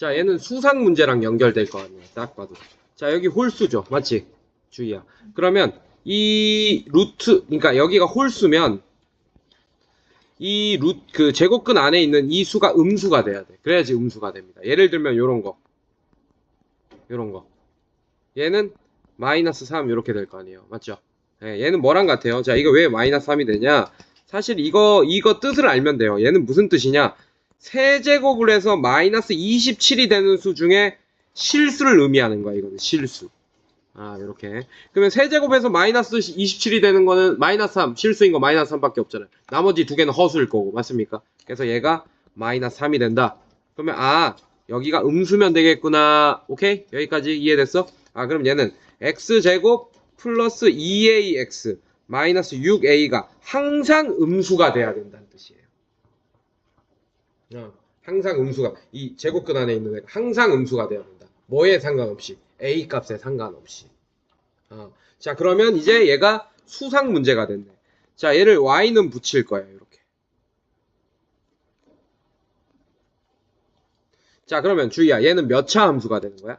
자, 얘는 수상 문제랑 연결될 거 아니에요. 딱 봐도. 자, 여기 홀수죠. 맞지? 주의야. 그러면 이 루트, 그러니까 여기가 홀수면 이 루, 그 제곱근 안에 있는 이 수가 음수가 돼야 돼. 그래야지 음수가 됩니다. 예를 들면 요런 거. 요런 거. 얘는 마이너스 3 이렇게 될 거 아니에요. 맞죠? 예, 얘는 뭐랑 같아요? 자, 이거 왜 마이너스 3이 되냐? 사실 이거, 이거 뜻을 알면 돼요. 얘는 무슨 뜻이냐? 세제곱을 해서 마이너스 27이 되는 수 중에 실수를 의미하는 거야, 이거는. 실수. 아, 이렇게. 그러면 세제곱에서 마이너스 27이 되는 거는 마이너스 3, 실수인 거 마이너스 3밖에 없잖아요. 나머지 두 개는 허수일 거고, 맞습니까? 그래서 얘가 마이너스 3이 된다. 그러면, 아, 여기가 음수면 되겠구나. 오케이? 여기까지 이해됐어? 아, 그럼 얘는 x제곱 플러스 2ax 마이너스 6a가 항상 음수가 돼야 된다는 뜻이에요. 어, 항상 음수가 이 제곱근 안에 있는 애가 항상 음수가 돼야 된다. 뭐에 상관없이 a 값에 상관없이. 어, 자 그러면 이제 얘가 수상 문제가 됐네. 자 얘를 y는 붙일 거예요. 이렇게. 자 그러면 주의야. 얘는 몇 차 함수가 되는 거야?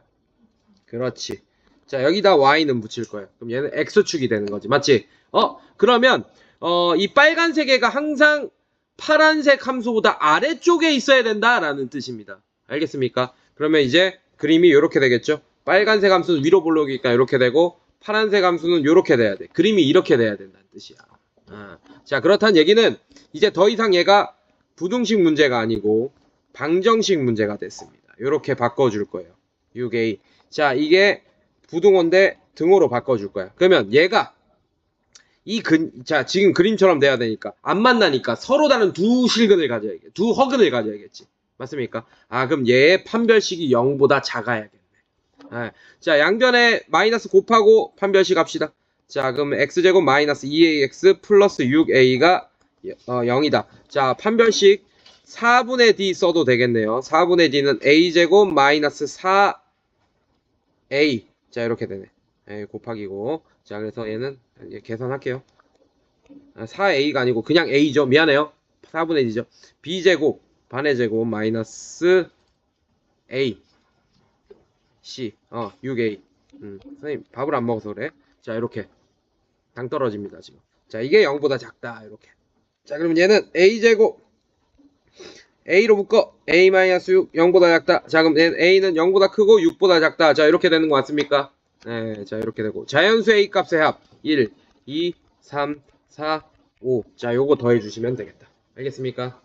그렇지. 자 여기다 y는 붙일 거예요. 그럼 얘는 x축이 되는 거지. 맞지? 어 그러면 어, 이 빨간색 애가 항상 파란색 함수보다 아래쪽에 있어야 된다라는 뜻입니다. 알겠습니까? 그러면 이제 그림이 이렇게 되겠죠? 빨간색 함수는 위로 볼록이니까 이렇게 되고 파란색 함수는 이렇게 돼야 돼. 그림이 이렇게 돼야 된다는 뜻이야. 아, 자 그렇다는 얘기는 이제 더 이상 얘가 부등식 문제가 아니고 방정식 문제가 됐습니다. 이렇게 바꿔줄 거예요. 6a. 자 이게 부등호인데 등호로 바꿔줄 거야. 그러면 얘가 이 근, 자, 지금 그림처럼 돼야 되니까, 안 만나니까 서로 다른 두 실근을 가져야겠, 두 허근을 가져야겠지. 맞습니까? 아, 그럼 얘의 판별식이 0보다 작아야겠네. 아, 자, 양변에 마이너스 곱하고 판별식 합시다. 자, 그럼 x제곱 마이너스 2ax 플러스 6a가 어, 0이다. 자, 판별식 4분의 d 써도 되겠네요. 4분의 d는 a제곱 마이너스 4a. 자, 이렇게 되네. 예, 곱하기고. 자, 그래서 얘는 예, 계산할게요. 아, 4a가 아니고 그냥 a죠. 미안해요. 4분의 d죠. b제곱 반의 제곱 마이너스 a c 어 6a 음, 선생님 밥을 안 먹어서 그래. 자, 이렇게 당 떨어집니다, 지금. 자, 이게 0보다 작다. 이렇게. 자, 그럼 얘는 a제곱 a로 묶어 a-6 0보다 작다. 자, 그럼 얘는 a는 0보다 크고 6보다 작다. 자, 이렇게 되는 거 맞습니까? 네, 자, 이렇게 되고. 자연수 A 값의 합. 1, 2, 3, 4, 5. 자, 요거 더해 주시면 되겠다. 알겠습니까?